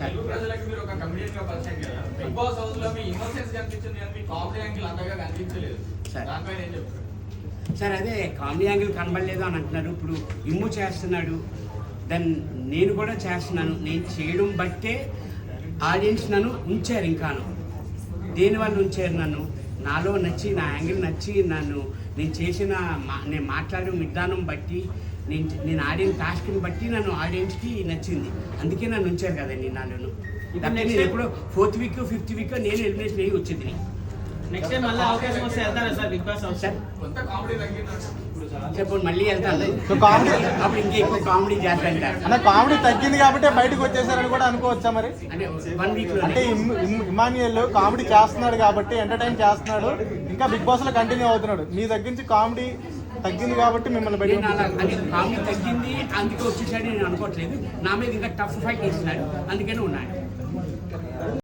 తెలుగు ప్రజలకు మీరు ఒక కమెడియన్గా పరిచయం కదా. బిగ్ బాస్ హౌస్లో మీ కనిపించింది కానీ మీ కామెడీ యాంగిల్ అంతగా కనిపించలేదు. సరే. దానిపైన ఏం చెప్తారు? సార్ అదే కామెడీ యాంగిల్ కనబడలేదు అని అంటున్నారు. ఇప్పుడు ఇమ్ము చేస్తున్నాడు. దెన్ నేను కూడా చేస్తున్నాను. నేను చేయడం బట్టే ఆడియన్స్ నన్ను ఉంచారు ఇంకాను. దేనివల్ల ఉంచారు నన్ను? నాలో నచ్చి నా యాంగిల్ నచ్చి నన్ను నేను చేసిన మా- నేను మాట్లాడిన విధానం బట్టి నేను నేను ఆడిన టాస్క్ని బట్టి నన్ను ఆడియన్స్కి నచ్చింది. అందుకే నన్ను ఉంచారు కదండి నాలో ఇప్పుడు నేను next- ఎప్పుడో ఫోర్త్ వీక్ ఫిఫ్త్ వీక్ నేను ఎలిమినేషన్ అయ్యి వచ్చింది. నెక్స్ట్ టైం మళ్ళీ అవకాశం వస్తే వెళ్తారా సార్? Big boss sir? చెప్పండి మళ్ళీ వెళ్తాను. కామెడీ అప్పుడు ఇంకా ఎక్కువ కామెడీ చేస్తాను అన్న కామెడీ తగ్గింది కాబట్టి బయటకు వచ్చేసారని కూడా అనుకోవచ్చా మరి? అంటే వన్ వీక్ అంటే ఇమ్- ఇమ్- ఇమాన్యుయల్ కామెడీ చేస్తున్నాడు కాబట్టి ఎంటర్టైన్ చేస్తున్నాడు ఇంకా బిగ్ బాస్లో కంటిన్యూ అవుతున్నాడు. మీ దగ్గర నుంచి కామెడీ తగ్గింది కాబట్టి మిమ్మల్ని బయట అంటే కామెడీ తగ్గింది అందుకే వచ్చేసాడు నేను అనుకోవట్లేదు. నా మీద ఇంకా టఫ్ ఫైట్ ఇస్తున్నాడు అందుకనే ఉన్నాడు.